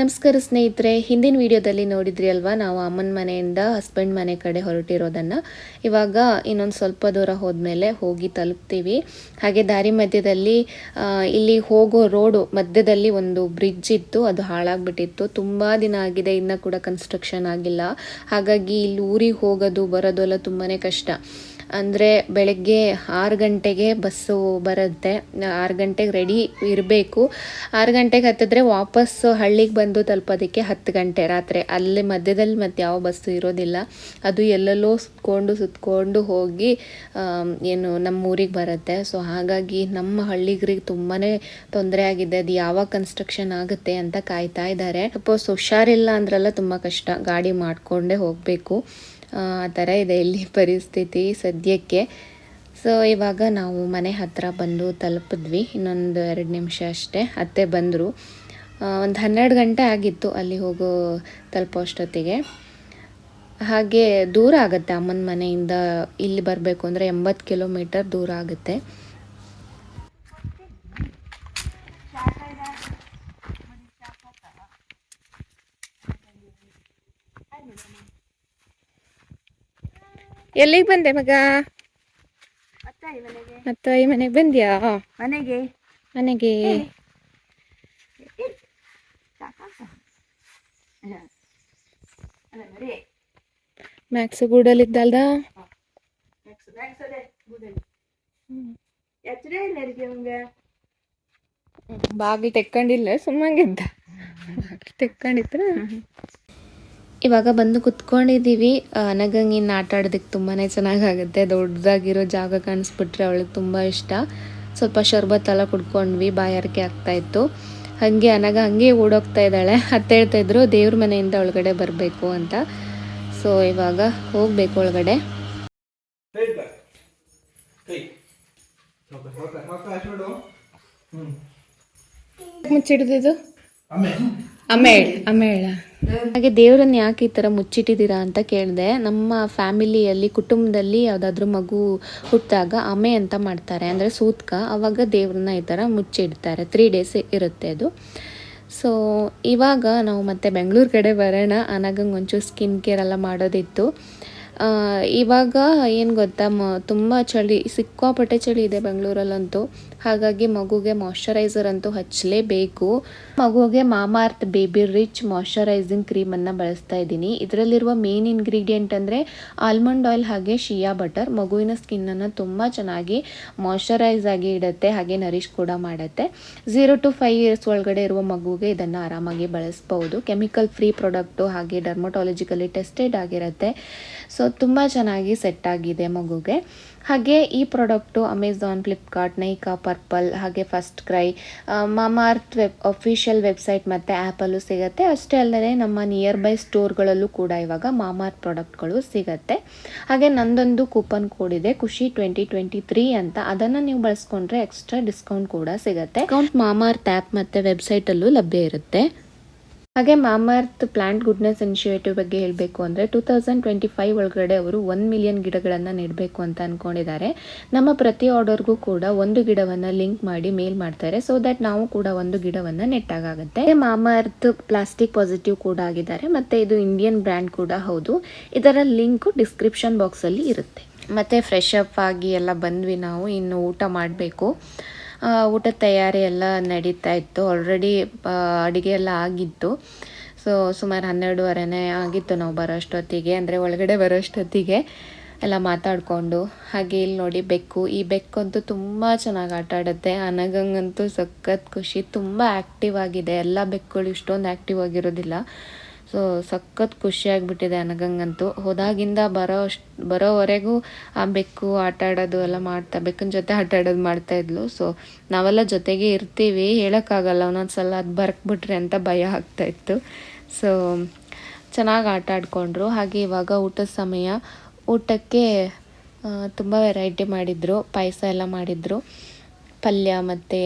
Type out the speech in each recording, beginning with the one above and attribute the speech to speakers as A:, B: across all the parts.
A: ನಮಸ್ಕಾರ ಸ್ನೇಹಿತರೆ, ಹಿಂದಿನ ವಿಡಿಯೋದಲ್ಲಿ ನೋಡಿದ್ರಿ ಅಲ್ವಾ? ನಾವು ಅಮ್ಮನ ಮನೆಯಿಂದ ಹಸ್ಬೆಂಡ್ ಮನೆ ಕಡೆ ಹೊರಟಿರೋದನ್ನು. ಇವಾಗ ಇನ್ನೊಂದು ಸ್ವಲ್ಪ ದೂರ ಹೋದ್ಮೇಲೆ ಹೋಗಿ ತಲುಪ್ತೀವಿ. ಹಾಗೆ ದಾರಿ ಮಧ್ಯದಲ್ಲಿ ಇಲ್ಲಿ ಹೋಗೋ ರೋಡು ಮಧ್ಯದಲ್ಲಿ ಒಂದು ಬ್ರಿಡ್ಜ್ ಇತ್ತು. ಅದು ಹಾಳಾಗ್ಬಿಟ್ಟಿತ್ತು. ತುಂಬ ದಿನ ಆಗಿದೆ, ಇನ್ನೂ ಕೂಡ ಕನ್ಸ್ಟ್ರಕ್ಷನ್ ಆಗಿಲ್ಲ. ಹಾಗಾಗಿ ಇಲ್ಲಿ ಊರಿಗೆ ಹೋಗೋದು, ಬರೋದು ಎಲ್ಲ ತುಂಬಾ ಕಷ್ಟ. ಅಂದರೆ ಬೆಳಗ್ಗೆ ಆರು ಗಂಟೆಗೆ ಬಸ್ಸು ಬರುತ್ತೆ. ಆರು ಗಂಟೆಗೆ ರೆಡಿ ಇರಬೇಕು. ಆರು ಗಂಟೆಗೆ ಹತ್ತಿದ್ರೆ ವಾಪಸ್ಸು ಹಳ್ಳಿಗೆ ಬಂದು ತಲುಪೋದಕ್ಕೆ ಹತ್ತು ಗಂಟೆ ರಾತ್ರಿ. ಅಲ್ಲಿ ಮಧ್ಯದಲ್ಲಿ ಮತ್ತೆ ಯಾವ ಬಸ್ಸು ಇರೋದಿಲ್ಲ. ಅದು ಎಲ್ಲೆಲ್ಲೋ ಸುತ್ಕೊಂಡು ಸುತ್ಕೊಂಡು ಹೋಗಿ ಏನು ನಮ್ಮ ಊರಿಗೆ ಬರುತ್ತೆ. ಸೊ ಹಾಗಾಗಿ ನಮ್ಮ ಹಳ್ಳಿಗರಿಗೆ ತುಂಬಾ ತೊಂದರೆ ಆಗಿದೆ. ಅದು ಯಾವಾಗ ಕನ್ಸ್ಟ್ರಕ್ಷನ್ ಆಗುತ್ತೆ ಅಂತ ಕಾಯ್ತಾ ಇದ್ದಾರೆ. ಸಪೋಸ್ ಹುಷಾರಿಲ್ಲ ಅಂದ್ರೆಲ್ಲ ತುಂಬ ಕಷ್ಟ. ಗಾಡಿ ಮಾಡಿಕೊಂಡೇ ಹೋಗಬೇಕು. ಆ ಥರ ಇದೆ ಇಲ್ಲಿ ಪರಿಸ್ಥಿತಿ ಸದ್ಯಕ್ಕೆ. ಸೊ ಇವಾಗ ನಾವು ಮನೆ ಹತ್ರ ಬಂದು ತಲುಪಿದ್ವಿ, ಇನ್ನೊಂದು ಎರಡು ನಿಮಿಷ ಅಷ್ಟೇ. ಅತ್ತೆ ಬಂದರು. ಒಂದು ಹನ್ನೆರಡು ಗಂಟೆ ಆಗಿತ್ತು ಅಲ್ಲಿ ಹೋಗೋ ತಲುಪೋ ಅಷ್ಟೊತ್ತಿಗೆ. ಹಾಗೆ ದೂರ ಆಗುತ್ತೆ ಅಮ್ಮನ ಮನೆಯಿಂದ ಇಲ್ಲಿ ಬರಬೇಕು ಅಂದರೆ ಎಂಬತ್ತು ಕಿಲೋಮೀಟರ್ ದೂರ ಆಗುತ್ತೆ. ಎಲ್ಲಿಗೆ ಬಂದೆ ಮಗ?
B: ಅತ್ತಾಯಿ ಮನೆಗೆ.
A: ಬಂದ್ಯಾ?
B: ಮನೆಗೆ.
A: ಮನೆಗೆ. ಮ್ಯಾಕ್ಸ್ ಗೂಡಲ್ಲಿದ್ದಲ್ದ ಬಾಗಿಲು ತೆಕ್ಕೊಂಡಿಲ್ಲ ಸುಮ್ಮಂಗಿದ್ದ ಬಾಗಿಲು ತೆಕ್ಕೊಂಡಿದ್ರ? ಇವಾಗ ಬಂದು ಕುತ್ಕೊಂಡಿದ್ದೀವಿ. ನನಗಂಗೆ ಇನ್ನು ಆಟ ಆಡೋದಕ್ಕೆ ತುಂಬಾ ಚೆನ್ನಾಗಾಗುತ್ತೆ. ದೊಡ್ಡದಾಗಿರೋ ಜಾಗ ಕಾಣಿಸ್ಬಿಟ್ರೆ ಅವಳಿಗೆ ತುಂಬ ಇಷ್ಟ. ಸ್ವಲ್ಪ ಶರ್ಬತ್ ಎಲ್ಲ ಕುಡ್ಕೊಂಡ್ವಿ ಬಾಯಾರಿಕೆ ಆಗ್ತಾ ಇತ್ತು. ಹಾಗೆ ಅನಗ ಹಂಗೆ ಓಡೋಗ್ತಾ ಇದ್ದಾಳೆ. ಅತ್ತೆ ಹೇಳ್ತಾ ಇದ್ರು ದೇವ್ರ ಮನೆಯಿಂದ ಒಳಗಡೆ ಬರಬೇಕು ಅಂತ. ಸೊ ಇವಾಗ ಹೋಗ್ಬೇಕು ಒಳಗಡೆ. ಮುಚ್ಚಿಡ್ದಿದ್ದು
C: ಅಮ್ಮ
A: ಕೈ ಅಮ್ಮ ಹಾಗೆ ದೇವರನ್ನ ಯಾಕೆ ಈ ಥರ ಮುಚ್ಚಿಟ್ಟಿದ್ದೀರಾ ಅಂತ ಕೇಳಿದೆ. ನಮ್ಮ ಫ್ಯಾಮಿಲಿಯಲ್ಲಿ, ಕುಟುಂಬದಲ್ಲಿ ಯಾವುದಾದ್ರೂ ಮಗು ಹುಟ್ಟಿದಾಗ ಅಮೆ ಅಂತ ಮಾಡ್ತಾರೆ. ಅಂದರೆ ಸೂತ್ಕ, ಅವಾಗ ದೇವ್ರನ್ನ ಈ ಥರ ಮುಚ್ಚಿಡ್ತಾರೆ. ತ್ರೀ ಡೇಸ್ ಇರುತ್ತೆ ಅದು. ಸೊ ಇವಾಗ ನಾವು ಮತ್ತೆ ಬೆಂಗಳೂರು ಕಡೆ ಬರೋಣ. ಅನಾಗಂಗೆ ಒಂಚೂರು ಸ್ಕಿನ್ ಕೇರ್ ಎಲ್ಲ ಮಾಡೋದಿತ್ತು. ಇವಾಗ ಏನು ಗೊತ್ತಾ, ಮ, ತುಂಬ ಚಳಿ, ಸಿಕ್ಕಾಪಟ್ಟೆ ಚಳಿ ಇದೆ ಬೆಂಗಳೂರಲ್ಲಂತೂ. ಹಾಗಾಗಿ ಮಗುಗೆ ಮಾಯಶ್ಚರೈಸರ್ ಅಂತೂ ಹಚ್ಚಲೇಬೇಕು. ಮಗುಗೆ ಮಾಮಾರ್ತ್ ಬೇಬಿ ರಿಚ್ ಮಾಯ್ಶ್ಚರೈಸಿಂಗ್ ಕ್ರೀಮನ್ನು ಬಳಸ್ತಾ ಇದ್ದೀನಿ. ಇದರಲ್ಲಿರುವ ಮೇನ್ ಇಂಗ್ರೀಡಿಯೆಂಟ್ ಅಂದರೆ ಆಲ್ಮಂಡ್ ಆಯಿಲ್ ಹಾಗೆ ಶಿಯಾ ಬಟರ್ ಮಗುವಿನ ಸ್ಕಿನ್ನನ್ನು ತುಂಬ ಚೆನ್ನಾಗಿ ಮಾಯಶ್ಚರೈಸ್ ಆಗಿ ಇಡುತ್ತೆ, ಹಾಗೆ ನರಿಶ್ ಕೂಡ ಮಾಡುತ್ತೆ. ಝೀರೋ ಟು ಫೈವ್ ಇಯರ್ಸ್ ಒಳಗಡೆ ಇರುವ ಮಗುಗೆ ಇದನ್ನು ಆರಾಮಾಗಿ ಬಳಸ್ಬೋದು. ಕೆಮಿಕಲ್ ಫ್ರೀ ಪ್ರಾಡಕ್ಟು ಹಾಗೆ ಡರ್ಮಟಾಲಜಿಕಲಿ ಟೆಸ್ಟೆಡ್ ಆಗಿರುತ್ತೆ. ಸೊ ತುಂಬ ಚೆನ್ನಾಗಿ ಸೆಟ್ ಆಗಿದೆ ಮಗುಗೆ. ಹಾಗೆ ಈ product Amazon Flipkart Nykaa Purplle ಹಾಗೆ FirstCry Mamaearth web official website ಮತ್ತು ಆ್ಯಪಲ್ಲೂ ಸಿಗುತ್ತೆ. ಅಷ್ಟೇ ಅಲ್ಲದೆ ನಮ್ಮ ನಿಯರ್ ಬೈ ಸ್ಟೋರ್ಗಳಲ್ಲೂ ಕೂಡ ಇವಾಗ ಮಾಮಾರ್ತ್ ಪ್ರಾಡಕ್ಟ್ಗಳು ಸಿಗುತ್ತೆ. ಹಾಗೆ ನಂದೊಂದು ಕೂಪನ್ ಕೋಡ್ ಇದೆ ಖುಷಿ ಟ್ವೆಂಟಿ ಟ್ವೆಂಟಿ ತ್ರೀ ಅಂತ. ಅದನ್ನು ನೀವು ಬಳಸ್ಕೊಂಡ್ರೆ ಎಕ್ಸ್ಟ್ರಾ ಡಿಸ್ಕೌಂಟ್ ಕೂಡ ಸಿಗುತ್ತೆ. ಅಕೌಂಟ್ ಮಾಮಾರ್ತ್ ಆ್ಯಪ್ ಮತ್ತು ವೆಬ್ಸೈಟಲ್ಲೂ ಲಭ್ಯ ಇರುತ್ತೆ. ಹಾಗೆ ಮಾಮಾರ್ತ್ ಪ್ಲಾಂಟ್ ಗುಡ್ನೆಸ್ ಇನಿಷಿಯೇಟಿವ್ ಬಗ್ಗೆ ಹೇಳಬೇಕು ಅಂದರೆ ಟೂ ತೌಸಂಡ್ ಟ್ವೆಂಟಿ ಫೈವ್ ಒಳಗಡೆ ಅವರು ಒನ್ ಮಿಲಿಯನ್ ಗಿಡಗಳನ್ನು ನೆಡಬೇಕು ಅಂತ ಅಂದ್ಕೊಂಡಿದ್ದಾರೆ ನಮ್ಮ ಪ್ರತಿ ಆರ್ಡರ್ಗೂ ಕೂಡ ಒಂದು ಗಿಡವನ್ನು ಲಿಂಕ್ ಮಾಡಿ ಮೇಲ್ ಮಾಡ್ತಾರೆ. ಸೊ ದಟ್ ನಾವು ಕೂಡ ಒಂದು ಗಿಡವನ್ನು ನೆಟ್ಟಾಗುತ್ತೆ ಮಾಮಾರ್ತ್ ಪ್ಲಾಸ್ಟಿಕ್ ಪಾಸಿಟಿವ್ ಕೂಡ ಆಗಿದ್ದಾರೆ. ಮತ್ತು ಇದು ಇಂಡಿಯನ್ ಬ್ರ್ಯಾಂಡ್ ಕೂಡ ಹೌದು. ಇದರ ಲಿಂಕು ಡಿಸ್ಕ್ರಿಪ್ಷನ್ ಬಾಕ್ಸಲ್ಲಿ ಇರುತ್ತೆ. ಮತ್ತು ಫ್ರೆಶ್ ಅಪ್ ಆಗಿ ಎಲ್ಲ ಬಂದ್ವಿ ನಾವು. ಇನ್ನು ಊಟ ಮಾಡಬೇಕು. ಊಟದ ತಯಾರಿ ಎಲ್ಲ ನಡೀತಾ ಇತ್ತು. ಆಲ್ರೆಡಿ ಅಡುಗೆ ಎಲ್ಲ ಆಗಿತ್ತು. ಸೊ ಸುಮಾರು ಹನ್ನೆರಡುವರೆನೇ ಆಗಿತ್ತು ನಾವು ಬರೋ ಅಷ್ಟೊತ್ತಿಗೆ ಅಂದರೆ ಒಳಗಡೆ ಬರೋ ಅಷ್ಟೊತ್ತಿಗೆ ಎಲ್ಲ ಮಾತಾಡಿಕೊಂಡು, ಹಾಗೆ ಇಲ್ಲಿ ನೋಡಿ ಬೆಕ್ಕು. ಈ ಬೆಕ್ಕಂತೂ ತುಂಬ ಚೆನ್ನಾಗಿ ಆಟ ಆಡುತ್ತೆ. ಅನಗಂಗಂತೂ ಸಖತ್ ಖುಷಿ. ತುಂಬ ಆ್ಯಕ್ಟಿವ್ ಆಗಿದೆ. ಎಲ್ಲ ಬೆಕ್ಕುಗಳು ಇಷ್ಟೊಂದು ಆ್ಯಕ್ಟಿವ್ ಆಗಿರೋದಿಲ್ಲ. ಸೊ ಸಖತ್ ಖುಷಿಯಾಗಿಬಿಟ್ಟಿದೆ ನನಗಂಗಂತೂ ಹೋದಾಗಿಂದ ಬರೋ ಅಷ್ಟು, ಬರೋವರೆಗೂ ಆ ಬೆಕ್ಕು ಆಟ ಆಡೋದು ಎಲ್ಲ ಮಾಡ್ತಾ, ಬೆಕ್ಕನ ಜೊತೆ ಆಟ ಆಡೋದು ಮಾಡ್ತಾ ಇದ್ಲು. ಸೊ ನಾವೆಲ್ಲ ಜೊತೆಗೆ ಇರ್ತೀವಿ, ಹೇಳೋಕ್ಕಾಗಲ್ಲ. ಒಂದೊಂದು ಸಲ ಅದು ಬರ್ಕ್ಬಿಟ್ರೆ ಅಂತ ಭಯ ಆಗ್ತಾ ಇತ್ತು. ಸೊ ಚೆನ್ನಾಗಿ ಆಟ ಆಡ್ಕೊಂಡ್ರು. ಹಾಗೆ ಇವಾಗ ಊಟದ ಸಮಯ. ಊಟಕ್ಕೆ ತುಂಬ ವೆರೈಟಿ ಮಾಡಿದರು. ಪಾಯಸ ಎಲ್ಲ ಮಾಡಿದರು. ಪಲ್ಯ ಮತ್ತು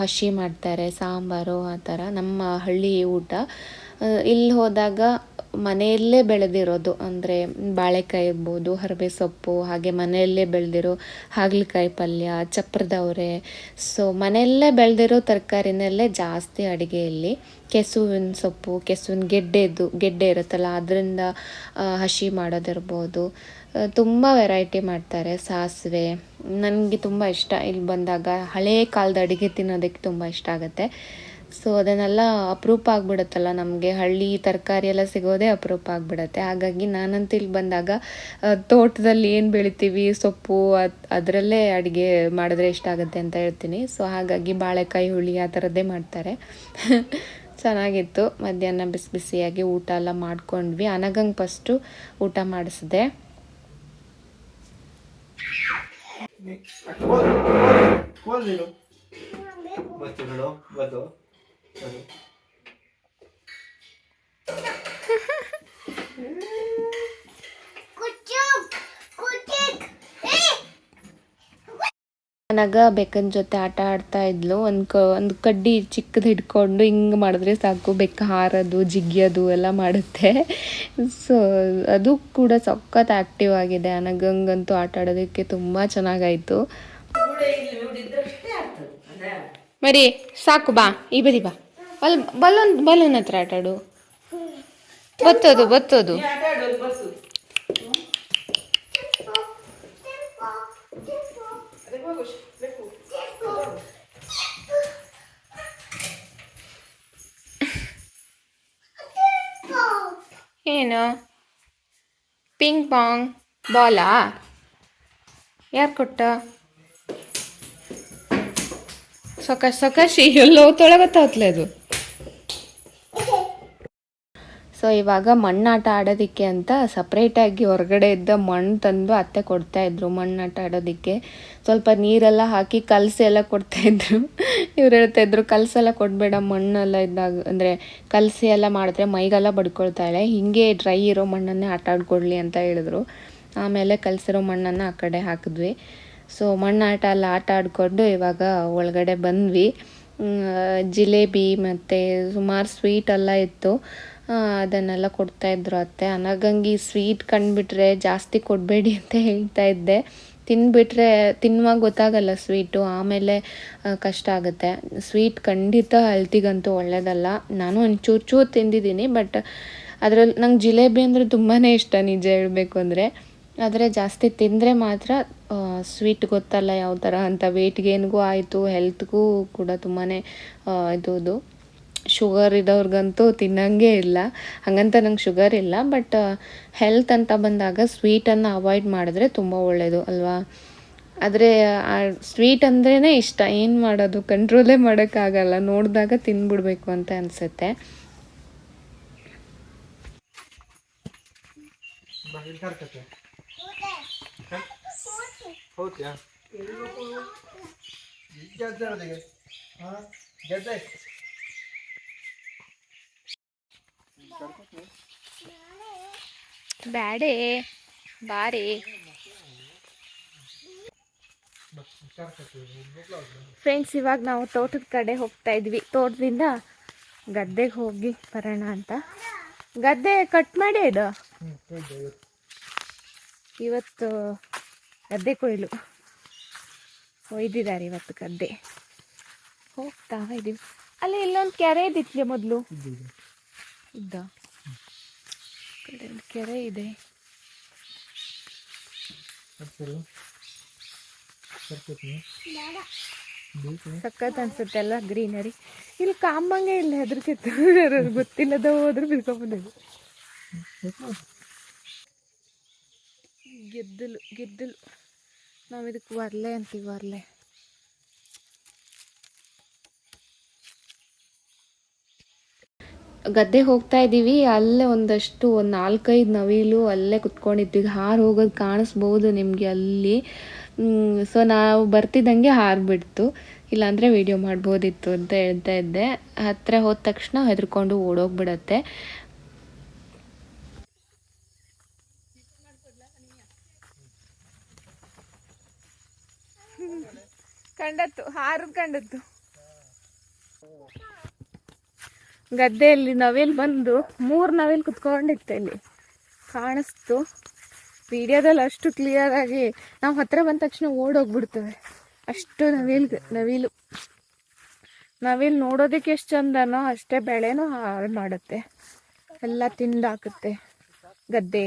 A: ಹಸಿ ಮಾಡ್ತಾರೆ. ಸಾಂಬಾರು ಆ ಥರ. ನಮ್ಮ ಹಳ್ಳಿ ಊಟ. ಇಲ್ಲಿ ಹೋದಾಗ ಮನೆಯಲ್ಲೇ ಬೆಳೆದಿರೋದು. ಅಂದರೆ ಬಾಳೆಕಾಯಿ ಇರ್ಬೋದು, ಹರಬೆ ಸೊಪ್ಪು, ಹಾಗೆ ಮನೆಯಲ್ಲೇ ಬೆಳೆದಿರೋ ಹಾಗಲಕಾಯಿ ಪಲ್ಯ ಚಪ್ರದವರೆ ಸೊ ಮನೆಯಲ್ಲೇ ಬೆಳೆದಿರೋ ತರಕಾರಿನಲ್ಲೇ ಜಾಸ್ತಿ ಅಡುಗೆಯಲ್ಲಿ ಕೆಸುವಿನ ಸೊಪ್ಪು, ಕೆಸುವಿನ ಗೆಡ್ಡೆದು ಗೆಡ್ಡೆ ಇರುತ್ತಲ್ಲ, ಅದರಿಂದ ಹಸಿ ಮಾಡೋದಿರ್ಬೋದು. ತುಂಬ ವೆರೈಟಿ ಮಾಡ್ತಾರೆ. ಸಾಸಿವೆ, ನನಗೆ ತುಂಬ ಇಷ್ಟ. ಇಲ್ಲಿ ಬಂದಾಗ ಹಳೇ ಕಾಲದ ಅಡುಗೆ ತಿನ್ನೋದಕ್ಕೆ ತುಂಬ ಇಷ್ಟ ಆಗುತ್ತೆ. ಸೊ ಅದನ್ನೆಲ್ಲ ಅಪರೂಪ ಆಗ್ಬಿಡುತ್ತಲ್ಲ ನಮಗೆ ಹಳ್ಳಿ ತರಕಾರಿ ಎಲ್ಲ ಸಿಗೋದೇ ಅಪರೂಪ ಆಗ್ಬಿಡುತ್ತೆ ಹಾಗಾಗಿ ನಾನಂತ ಇಲ್ಲಿ ಬಂದಾಗ ತೋಟದಲ್ಲಿ ಏನು ಬೆಳಿತೀವಿ ಸೊಪ್ಪು ಅದು ಅದರಲ್ಲೇ ಅಡುಗೆ ಮಾಡಿದ್ರೆ ಇಷ್ಟ ಆಗುತ್ತೆ ಅಂತ ಹೇಳ್ತೀನಿ ಸೊ ಹಾಗಾಗಿ ಬಾಳೆಕಾಯಿ ಹುಳಿ ಆ ಥರದ್ದೇ ಮಾಡ್ತಾರೆ ಚೆನ್ನಾಗಿತ್ತು ಮಧ್ಯಾಹ್ನ ಬಿಸಿ ಬಿಸಿಯಾಗಿ ಊಟ ಎಲ್ಲ ಮಾಡ್ಕೊಂಡ್ವಿ ಅನಗಂಗೆ ಫಸ್ಟು ಊಟ ಮಾಡಿಸಿದೆ. ನಗ ಬೆಕ್ಕನ ಜೊತೆ ಆಟ ಆಡ್ತಾ ಇದ್ಲು. ಒಂದು ಕ ಒಂದು ಕಡ್ಡಿ ಚಿಕ್ಕದು ಹಿಡ್ಕೊಂಡು ಹಿಂಗೆ ಮಾಡಿದ್ರೆ ಸಾಕು. ಬೆಕ್ಕ ಹಾರೋದು ಜಿಗಿಯೋದು ಎಲ್ಲ ಮಾಡುತ್ತೆ. ಸೊ ಅದು ಕೂಡ ಸಖತ್ ಆ್ಯಕ್ಟಿವ್ ಆಗಿದೆ. ನನಗಂಗಂತೂ ಆಟ ಆಡೋದಕ್ಕೆ ತುಂಬ ಚೆನ್ನಾಗಾಯಿತು. ಮರಿ ಸಾಕು ಬಾ. ಈ ಬದಿ ಬಾ. ಬಲ್, ಬಲೂನ್ ಬಲೂನ್ ಹತ್ರ ಆಟ ಆಡು. ಬತ್ತೋದು ಬತ್ತೋದು. ಏನು? ಪಿಂಗ್ ಪಾಂಗ್, ಬಾಲಾ? ಯಾರು ಕೊಟ್ಟ? ಸೊಕಾಶ್ ಸೊಕಾಶಿ, ಎಲ್ಲೋ ತೊಳಗತ್ತಾವತ್ಲೆ ಅದು. ಸೊ ಇವಾಗ ಮಣ್ಣಾಟ ಆಡೋದಕ್ಕೆ ಅಂತ ಸಪ್ರೇಟಾಗಿ ಹೊರಗಡೆ ಇದ್ದ ಮಣ್ಣು ತಂದು ಅತ್ತೆ ಕೊಡ್ತಾ ಇದ್ರು, ಮಣ್ಣಾಟ ಆಡೋದಕ್ಕೆ. ಸ್ವಲ್ಪ ನೀರೆಲ್ಲ ಹಾಕಿ ಕಲಸಿ ಎಲ್ಲ ಕೊಡ್ತಾ ಇದ್ರು. ಇವ್ರು ಹೇಳ್ತಾ ಇದ್ರು, ಕಲಸೆಲ್ಲ ಕೊಡಬೇಡ, ಮಣ್ಣೆಲ್ಲ ಇದ್ದಾಗ ಅಂದರೆ ಕಲಸಿ ಎಲ್ಲ ಮಾಡಿದ್ರೆ ಮೈಗೆಲ್ಲ ಬಡ್ಕೊಳ್ತಾಳೆ ಹಿಂಗೆ ಡ್ರೈ ಇರೋ ಮಣ್ಣನ್ನೇ ಆಟ ಆಡ್ಕೊಡ್ಲಿ ಅಂತ ಹೇಳಿದ್ರು. ಆಮೇಲೆ ಕಲಸಿರೋ ಮಣ್ಣನ್ನು ಆ ಕಡೆ ಹಾಕಿದ್ವಿ. ಸೊ ಮಣ್ಣಾಟ ಎಲ್ಲ ಆಟ ಆಡಿಕೊಂಡು ಇವಾಗ ಒಳಗಡೆ ಬಂದ್ವಿ. ಜಿಲೇಬಿ ಮತ್ತು ಸುಮಾರು ಸ್ವೀಟ್ ಎಲ್ಲ ಇತ್ತು. ಅದನ್ನೆಲ್ಲ ಕೊಡ್ತಾ ಇದ್ರು ಅತ್ತೆ. ಅನಗಂಗಿ ಸ್ವೀಟ್ ಕಂಡುಬಿಟ್ರೆ ಜಾಸ್ತಿ ಕೊಡಬೇಡಿ ಅಂತ ಹೇಳ್ತಾ ಇದ್ದೆ. ತಿನ್ಬಿಟ್ರೆ ತಿನ್ನುವಾಗ ಗೊತ್ತಾಗಲ್ಲ ಸ್ವೀಟು ಆಮೇಲೆ ಕಷ್ಟ ಆಗುತ್ತೆ. ಸ್ವೀಟ್ ಖಂಡಿತ ಹೆಲ್ತಿಗಂತೂ ಒಳ್ಳೆಯದಲ್ಲ ನಾನು ಒಂಚೂರು ಚೂರು ತಿಂದಿದ್ದೀನಿ ಬಟ್ ಅದರಲ್ಲಿ ನಂಗೆ ಜಿಲೇಬಿ ಅಂದರೆ ತುಂಬಾ ಇಷ್ಟ ನಿಜ ಹೇಳಬೇಕು ಅಂದರೆ. ಆದರೆ ಜಾಸ್ತಿ ತಿಂದರೆ ಮಾತ್ರ ಸ್ವೀಟ್ ಗೊತ್ತಲ್ಲ ಯಾವ ಥರ ಅಂತ. ವೆಯ್ಟ್ ಗೇನ್ಗೂ ಆಯಿತು ಹೆಲ್ತ್ಗೂ ಕೂಡ ತುಂಬಾ ಇದು. ಶುಗರ್ ಇದ್ದವ್ರಿಗಂತೂ ತಿನ್ನಂಗೆ ಇಲ್ಲ. ಹಾಗಂತ ನಂಗೆ ಶುಗರ್ ಇಲ್ಲ. ಬಟ್ ಹೆಲ್ತ್ ಅಂತ ಬಂದಾಗ ಸ್ವೀಟನ್ನು ಅವಾಯ್ಡ್ ಮಾಡಿದ್ರೆ ತುಂಬ ಒಳ್ಳೆಯದು ಅಲ್ವಾ? ಆದರೆ ಸ್ವೀಟ್ ಅಂದ್ರೇ ಇಷ್ಟ. ಏನು ಮಾಡೋದು? ಕಂಟ್ರೋಲೇ ಮಾಡೋಕ್ಕಾಗಲ್ಲ. ನೋಡಿದಾಗ ತಿಂದ್ಬಿಡ್ಬೇಕು ಅಂತ ಅನಿಸುತ್ತೆ
C: ಬಾ ಇಲ್ಲಿ ಕರ್ಕತ್ತೆ ಹೋಗ್ತೀಯಾ ಗೆದ್ದೆ ಅದಕ್ಕೆ ಹಾಂ ಗೆದ್ದೆ
A: ಬ್ಯಾಡೆ ಬಾರಿ. ಫ್ರೆಂಡ್ಸ್ ಇವಾಗ ನಾವು ತೋಟದ ಕಡೆ ಹೋಗ್ತಾ ಇದ್ವಿ. ತೋಟದಿಂದ ಗದ್ದೆಗೆ ಹೋಗಿ ಬರೋಣ ಅಂತ. ಗದ್ದೆ ಕಟ್ ಮಾಡಿ ಇದು
C: ಇವತ್ತು
A: ಗದ್ದೆ ಕೊಯ್ಲು. ಒಯ್ದಿದ್ದಾರೆ ಇವತ್ತು ಗದ್ದೆ. ಹೋಗ್ತಾ ಇದೀವಿ. ಅಲ್ಲಿ ಇಲ್ಲೊಂದು ಕೆರೆ ಇದ್ದಿತ್ತು ಮೊದಲು?
C: ಇದ್ದೀವಿ
A: ಇದ್ದ? ಕಡೆ ಒಂದು ಕೆರೆ ಇದೆ. ಸಖತ್ ಅನ್ಸುತ್ತೆ ಎಲ್ಲ ಗ್ರೀನರಿ. ಇಲ್ಲಿ ಕಾಮಂಗೆ ಇಲ್ಲ ಹೆದರ್ಕೆ ಗೊತ್ತಿಲ್ಲದ ಹೋದ್ರೆ ಬಿಡ್ಕೊಂಡ್ಬಂದಿದ್ದು ಗೆದ್ದಲು ಗೆದ್ದಲು. ನಾವು ಇದಕ್ಕೆ ವರ್ಲೆ ಅಂತೀವಿ ವರ್ಲೆ. ಗದ್ದೆ ಹೋಗ್ತಾ ಇದ್ದೀವಿ, ಅಲ್ಲೇ ಒಂದಷ್ಟು ಒಂದು ನಾಲ್ಕೈದು ನವಿಲು ಅಲ್ಲೇ ಕುತ್ಕೊಂಡಿದ್ವಿ. ಹಾರು ಹೋಗೋದು ಕಾಣಿಸ್ಬೋದು ನಿಮಗೆ ಅಲ್ಲಿ. ಸೊ ನಾವು ಬರ್ತಿದ್ದಂಗೆ ಹಾರಿಬಿಡ್ತು ಇಲ್ಲಾಂದರೆ ವಿಡಿಯೋ ಮಾಡ್ಬೋದಿತ್ತು ಅಂತ ಹೇಳ್ತಾ ಇದ್ದೆ. ಹತ್ತಿರ ಹೋದ ತಕ್ಷಣ ಹೆದರ್ಕೊಂಡು ಓಡೋಗ್ಬಿಡತ್ತೆ. ಕಂಡತ್ತು ಹಾರು ಕಂಡತ್ತು
B: ಗದ್ದೆಯಲ್ಲಿ ನವಿಲ್ ಬಂದು ಮೂರು ನವಿಲ್ ಕುತ್ಕೊಂಡಿತ್ತೆ ಇಲ್ಲಿ. ಕಾಣಿಸ್ತು. ವಿಡಿಯೋದಲ್ಲಿ ಅಷ್ಟು ಕ್ಲಿಯರ್ ಆಗಿ ನಾವು ಹತ್ರ ಬಂದ ತಕ್ಷಣ ಓಡೋಗ್ಬಿಡ್ತೇವೆ. ಅಷ್ಟು ನವಿಲ್ ನವಿಲು ನವಿಲ್ ನೋಡೋದಕ್ಕೆ ಎಷ್ಟು ಚಂದನೋ ಅಷ್ಟೇ ಬೆಳೆನೂ ಹಾಳು ಮಾಡುತ್ತೆ. ಎಲ್ಲ ತಿಂದಾಕುತ್ತೆ ಗದ್ದೆ,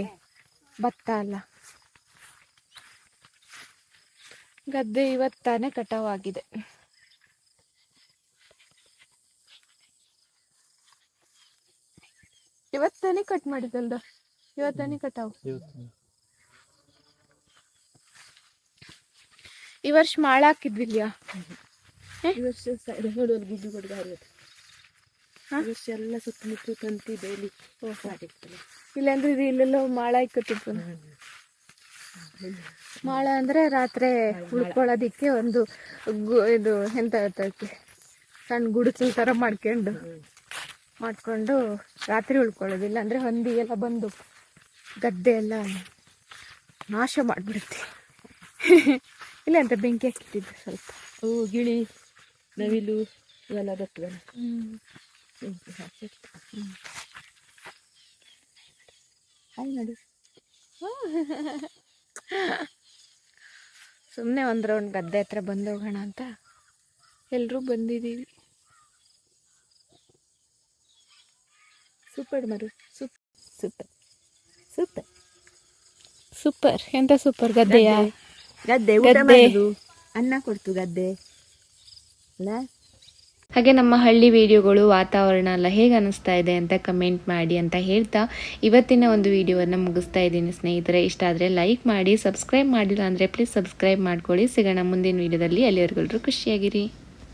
B: ಭತ್ತ ಅಲ್ಲ ಗದ್ದೆ ಇವತ್ತಾನೆ ಕಟಾವಾಗಿದೆ ಇವತ್ತಾನೆ ಕಟ್ ಮಾಡಿದಲ್ದ ಇವತ್ತಾನೆ ಕಟಾವು ಈ ವರ್ಷ ಮಾಳ ಹಾಕಿದ್ವಿಲ್ಯಾ?
D: ಈ ವರ್ಷ ಸೈಡ್ ನೋಡೋದು ಗುಡ್ಡು ಗುಡ್ಡ ಈ ವರ್ಷ ಎಲ್ಲ ಸುತ್ತಮುತ್ತ ತಂತಿ ಬೇಲಿ ಮಾಡಿರ್ತಾರೆ
B: ಇಲ್ಲಾಂದ್ರೆ ಇದು ಇಲ್ಲೆಲ್ಲ ಮಾಳ ಇಕ್ಕತ್ತಿತ್ತು. ಮಾಳ ಅಂದ್ರೆ ರಾತ್ರಿ ಉಳ್ಕೊಳ್ಳೋದಿಕ್ಕೆ ಒಂದು ಇದು ಎಂತ ಹೇಳ್ತೈತಿ ಸಣ್ಣ ಗುಡಿಸಲ್ ತರ ಮಾಡ್ಕೊಂಡು. ಮಾಡ್ಕೊಂಡು ರಾತ್ರಿ ಉಳ್ಕೊಳ್ಳೋದಿಲ್ಲ ಅಂದ್ರೆ ಹಂದಿ ಎಲ್ಲ ಬಂದು ಗದ್ದೆ ಎಲ್ಲ ನಾಶ ಮಾಡಿಬಿಡುತ್ತೆ. ಇಲ್ಲ ಅಂತ ಬೆಂಕಿ ಹಾಕಿಟ್ಟಿದ್ದು ಸ್ವಲ್ಪ.
D: ಅವು ಗಿಳಿ ನವಿಲು ಇವೆಲ್ಲ ಬರ್ತದಲ್ಲ ಬೆಂಕಿ ಹಾಕಿ ಹಾಯ್ ನಡು.
B: ಸುಮ್ಮನೆ ಒಂದು ರೌಂಡ್ ಗದ್ದೆ ಹತ್ರ ಬಂದೋಗೋಣ ಹೋಗೋಣ ಅಂತ ಎಲ್ಲರೂ ಬಂದಿದ್ದೀವಿ.
D: ಸೂಪರ್ ಮರು ಸೂಪ್ ಸೂಪರ್ ಸೂಪರ್
B: ಸೂಪರ್ ಎಂತ ಸೂಪರ್ ಗದ್ದೆಯ
D: ಗದ್ದೆ. ಅನ್ನ ಕೊಡ್ತು ಗದ್ದೆ. ಅಲ್ಲ?
B: ಹಾಗೆ ನಮ್ಮ ಹಳ್ಳಿ ವಿಡಿಯೋಗಳು ವಾತಾವರಣ ಎಲ್ಲ ಹೇಗೆ ಅನಿಸ್ತಾ ಇದೆ ಅಂತ ಕಮೆಂಟ್ ಮಾಡಿ ಅಂತ ಹೇಳ್ತಾ ಇವತ್ತಿನ ಒಂದು ವಿಡಿಯೋವನ್ನು ಮುಗಿಸ್ತಾ ಇದ್ದೀನಿ ಸ್ನೇಹಿತರೆ. ಇಷ್ಟ ಆದರೆ ಲೈಕ್ ಮಾಡಿ ಸಬ್ಸ್ಕ್ರೈಬ್ ಮಾಡಿಲ್ಲ ಅಂದರೆ ಪ್ಲೀಸ್ ಸಬ್ಸ್ಕ್ರೈಬ್ ಮಾಡ್ಕೊಳ್ಳಿ. ಸಿಗೋಣ ಮುಂದಿನ ವಿಡಿಯೋದಲ್ಲಿ. ಅಲ್ಲಿವರೆಗೂ ಖುಷಿಯಾಗಿರಿ.